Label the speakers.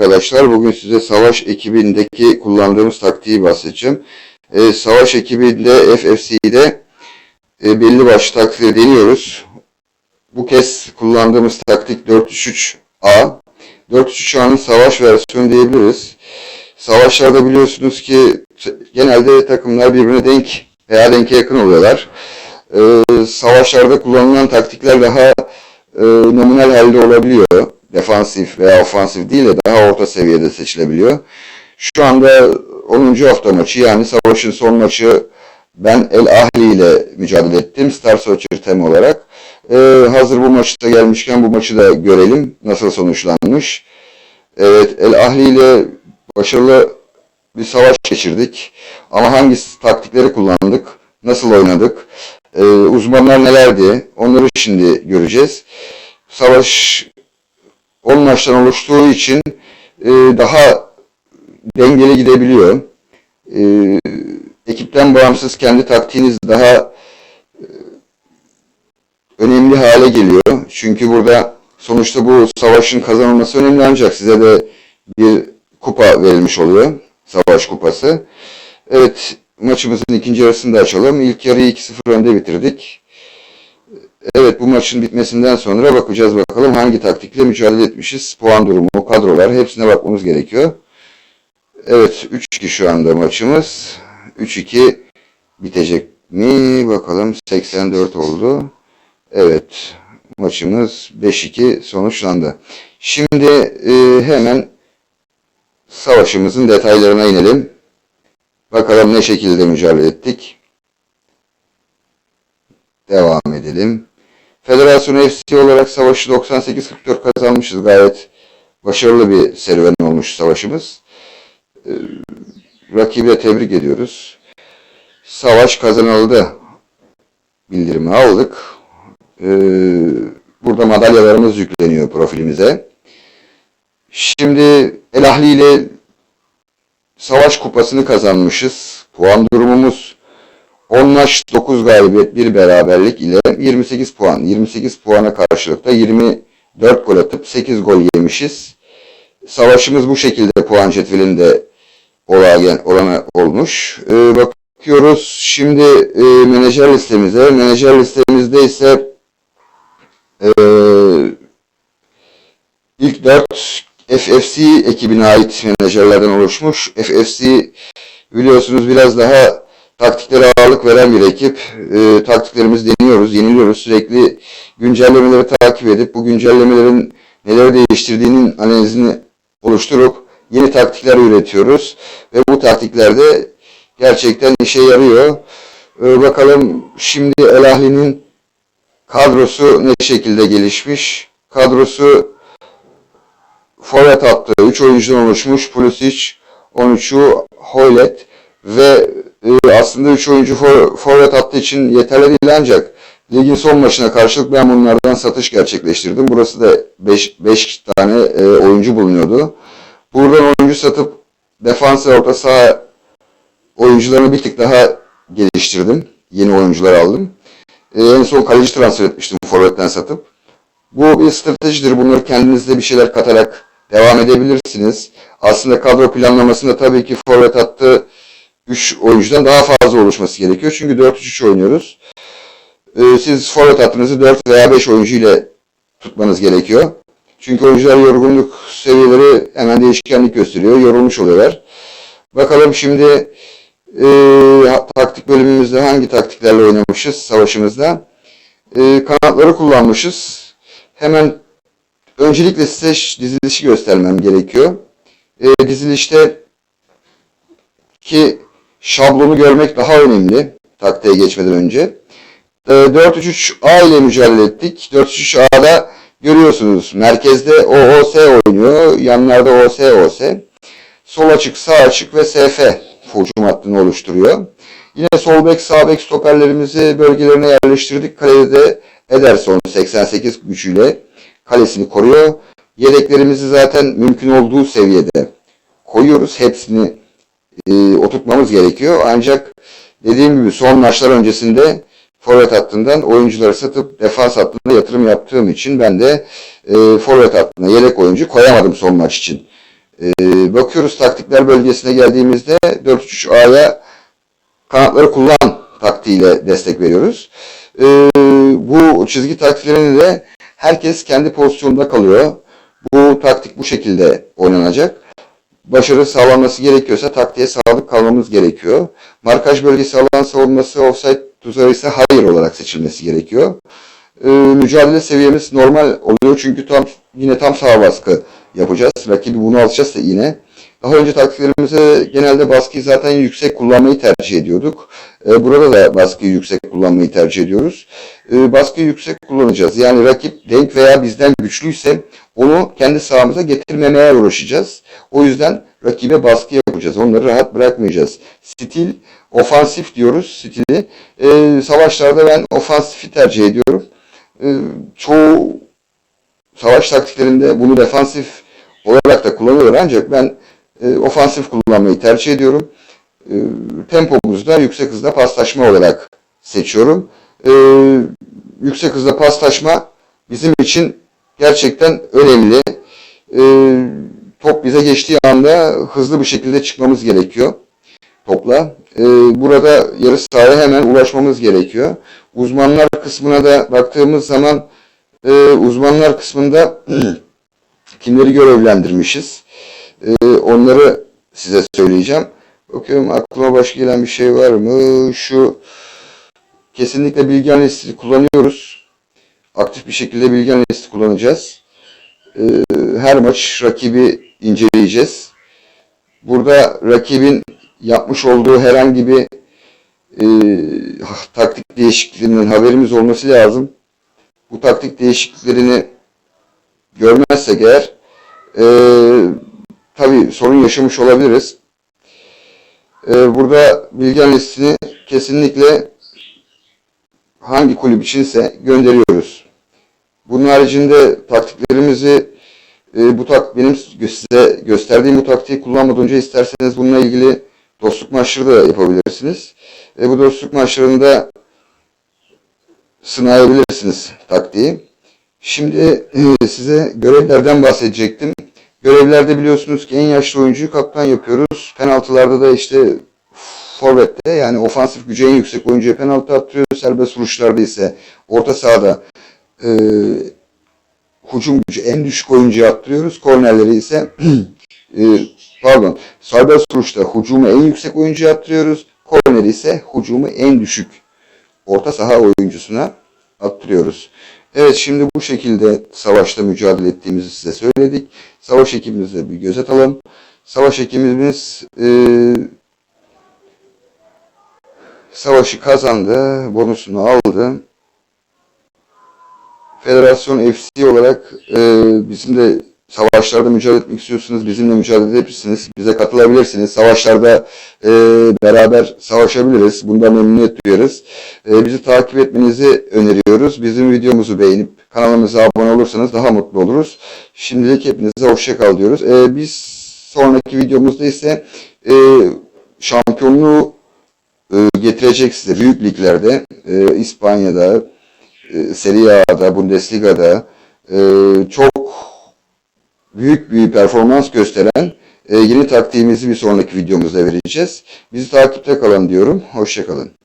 Speaker 1: arkadaşlar. Bugün size savaş ekibindeki kullandığımız taktiği bahsedeceğim. Ee, savaş ekibinde FFC'de e, belli başlı taktikleri deniyoruz. Bu kez kullandığımız taktik 433A. 433A'nın savaş versiyonu diyebiliriz. Savaşlarda biliyorsunuz ki genelde takımlar birbirine denk veya denke yakın oluyorlar. Ee, savaşlarda kullanılan taktikler daha e, nominal halde olabiliyor. Defansif veya ofansif değil de daha orta seviyede seçilebiliyor. Şu anda 10. hafta maçı yani savaşın son maçı ben El Ahli ile mücadele ettim. Star Searcher tem olarak. Ee, hazır bu maçta gelmişken bu maçı da görelim. Nasıl sonuçlanmış. Evet El Ahli ile başarılı bir savaş geçirdik. Ama hangi taktikleri kullandık? Nasıl oynadık? Ee, uzmanlar nelerdi? Onları şimdi göreceğiz. Savaş 10 maçtan oluştuğu için e, daha dengeli gidebiliyor. E, ekipten bağımsız kendi taktiğiniz daha e, önemli hale geliyor. Çünkü burada sonuçta bu savaşın kazanılması önemli ancak size de bir kupa verilmiş oluyor. Savaş kupası. Evet maçımızın ikinci yarısını da açalım. İlk yarıyı 2-0 önde bitirdik. Evet bu maçın bitmesinden sonra bakacağız bakalım hangi taktikle mücadele etmişiz. Puan durumu, kadrolar hepsine bakmamız gerekiyor. Evet 3-2 şu anda maçımız. 3-2 bitecek mi? Bakalım 84 oldu. Evet maçımız 5-2 sonuçlandı. Şimdi e, hemen savaşımızın detaylarına inelim. Bakalım ne şekilde mücadele ettik. Devam edelim. Federasyon FC olarak savaşı 98-44 kazanmışız. Gayet başarılı bir serüven olmuş savaşımız. Ee, rakibi tebrik ediyoruz. Savaş kazanıldı. Bildirimi aldık. Ee, burada madalyalarımız yükleniyor profilimize. Şimdi El Ahli ile savaş kupasını kazanmışız. Puan durumumuz 10 maç 9 galibiyet 1 beraberlik ile 28 puan. 28 puana karşılık da 24 gol atıp 8 gol yemişiz. Savaşımız bu şekilde puan cetvelinde olan, olana olmuş. Ee, bakıyoruz şimdi e, menajer listemize. Menajer listemizde ise e, ilk 4 FFC ekibine ait menajerlerden oluşmuş. FFC biliyorsunuz biraz daha taktiklere ağırlık veren bir ekip. E, taktiklerimizi deniyoruz, yeniliyoruz. Sürekli güncellemeleri takip edip bu güncellemelerin neler değiştirdiğinin analizini oluşturup yeni taktikler üretiyoruz. Ve bu taktiklerde gerçekten işe yarıyor. E, bakalım şimdi El Ahli'nin kadrosu ne şekilde gelişmiş? Kadrosu forvet attı. 3 oyuncudan oluşmuş. Pulisic, 13'u Hoylet ve e, aslında 3 oyuncu for, forvet attığı için yeterli değil ancak ligin son maçına karşılık ben bunlardan satış gerçekleştirdim. Burası da 5 tane e, oyuncu bulunuyordu. Buradan oyuncu satıp defans ve orta saha oyuncularını bir tık daha geliştirdim. Yeni oyuncular aldım. E, en son kaleci transfer etmiştim forvetten satıp. Bu bir stratejidir. Bunları kendinizde bir şeyler katarak devam edebilirsiniz. Aslında kadro planlamasında tabii ki forvet attığı 3 oyuncudan daha fazla oluşması gerekiyor. Çünkü 4-3-3 oynuyoruz. Ee, siz forvet hattınızı 4 veya 5 oyuncu ile tutmanız gerekiyor. Çünkü oyuncular yorgunluk seviyeleri hemen değişkenlik gösteriyor. Yorulmuş oluyorlar. Bakalım şimdi e, taktik bölümümüzde hangi taktiklerle oynamışız savaşımızda. E, kanatları kullanmışız. Hemen öncelikle size dizilişi göstermem gerekiyor. E, dizilişte ki şablonu görmek daha önemli taktiğe geçmeden önce. E, 4-3-3-A ile mücadele ettik. 4-3-3-A'da görüyorsunuz merkezde OOS oynuyor. Yanlarda OS OS. Sol açık, sağ açık ve SF hücum hattını oluşturuyor. Yine sol bek, sağ bek stoperlerimizi bölgelerine yerleştirdik. Kalede de Ederson 88 gücüyle kalesini koruyor. Yedeklerimizi zaten mümkün olduğu seviyede koyuyoruz. Hepsini e, oturtmamız gerekiyor. Ancak dediğim gibi son maçlar öncesinde forvet hattından oyuncuları satıp defans hattına yatırım yaptığım için ben de e, forvet hattına yedek oyuncu koyamadım son maç için. E, bakıyoruz taktikler bölgesine geldiğimizde 4-3-A'ya kanatları kullan taktiğiyle destek veriyoruz. E, bu çizgi taktiklerini de herkes kendi pozisyonunda kalıyor. Bu taktik bu şekilde oynanacak. Başarı sağlanması gerekiyorsa taktiğe sadık kalmamız gerekiyor. Markaj bölgesi alan savunması offside tuzarı ise hayır olarak seçilmesi gerekiyor. Ee, mücadele seviyemiz normal oluyor çünkü tam yine tam sağ baskı yapacağız. Rakibi bunu alacağız da yine. Daha önce taktiklerimizde genelde baskıyı zaten yüksek kullanmayı tercih ediyorduk. Ee, burada da baskıyı yüksek kullanmayı tercih ediyoruz. Ee, baskıyı yüksek kullanacağız. Yani rakip denk veya bizden güçlüyse onu kendi sahamıza getirmemeye uğraşacağız. O yüzden rakibe baskı yapacağız. Onları rahat bırakmayacağız. Stil, ofansif diyoruz stili. Ee, savaşlarda ben ofansifi tercih ediyorum. Çoğu savaş taktiklerinde bunu defansif olarak da kullanıyorlar ancak ben e, ofansif kullanmayı tercih ediyorum. E, tempomuzda yüksek hızda paslaşma olarak seçiyorum. E, yüksek hızda paslaşma bizim için gerçekten önemli. E, top bize geçtiği anda hızlı bir şekilde çıkmamız gerekiyor topla. E, burada yarı sahaya hemen ulaşmamız gerekiyor. Uzmanlar kısmına da baktığımız zaman e, uzmanlar kısmında kimleri görevlendirmişiz. E, onları size söyleyeceğim. Bakıyorum aklıma başka gelen bir şey var mı? Şu kesinlikle bilgi analizi kullanıyoruz. Aktif bir şekilde bilgi analizi kullanacağız. E, her maç rakibi inceleyeceğiz. Burada rakibin yapmış olduğu herhangi bir e, taktik değişikliğinin haberimiz olması lazım. Bu taktik değişikliklerini görmezsek eğer e, tabii sorun yaşamış olabiliriz. E, burada bilgi analizini kesinlikle hangi kulüp içinse gönderiyoruz. Bunun haricinde taktiklerimizi e, bu tak benim size gösterdiğim bu taktiği kullanmadan önce isterseniz bununla ilgili dostluk maçları da yapabilirsiniz. E, bu dostluk maçlarında sınayabilirsiniz taktiği. Şimdi e, size görevlerden bahsedecektim. Görevlerde biliyorsunuz ki en yaşlı oyuncuyu kaptan yapıyoruz. Penaltılarda da işte forvette yani ofansif gücü en yüksek oyuncuya penaltı attırıyor. Serbest vuruşlarda ise orta sahada e, hücum gücü en düşük oyuncuya attırıyoruz. Kornerleri ise e, pardon serbest vuruşta hücumu en yüksek oyuncuya attırıyoruz. Korneri ise hücumu en düşük orta saha oyuncusuna attırıyoruz. Evet şimdi bu şekilde savaşta mücadele ettiğimizi size söyledik. Savaş ekibimize bir göz atalım. Savaş ekibimiz e, savaşı kazandı. Bonusunu aldı. Federasyon FC olarak e, bizim de savaşlarda mücadele etmek istiyorsunuz, bizimle mücadele edebilirsiniz. Bize katılabilirsiniz. Savaşlarda e, beraber savaşabiliriz. Bundan memnuniyet duyarız. E, bizi takip etmenizi öneriyoruz. Bizim videomuzu beğenip kanalımıza abone olursanız daha mutlu oluruz. Şimdilik hepinize hoşçakal diyoruz. E, biz sonraki videomuzda ise e, şampiyonluğu e, getirecek size büyük liglerde, e, İspanya'da, e, Serie A'da, Bundesliga'da e, çok büyük bir performans gösteren e, yeni taktiğimizi bir sonraki videomuzda vereceğiz. Bizi takipte kalın diyorum. Hoşçakalın.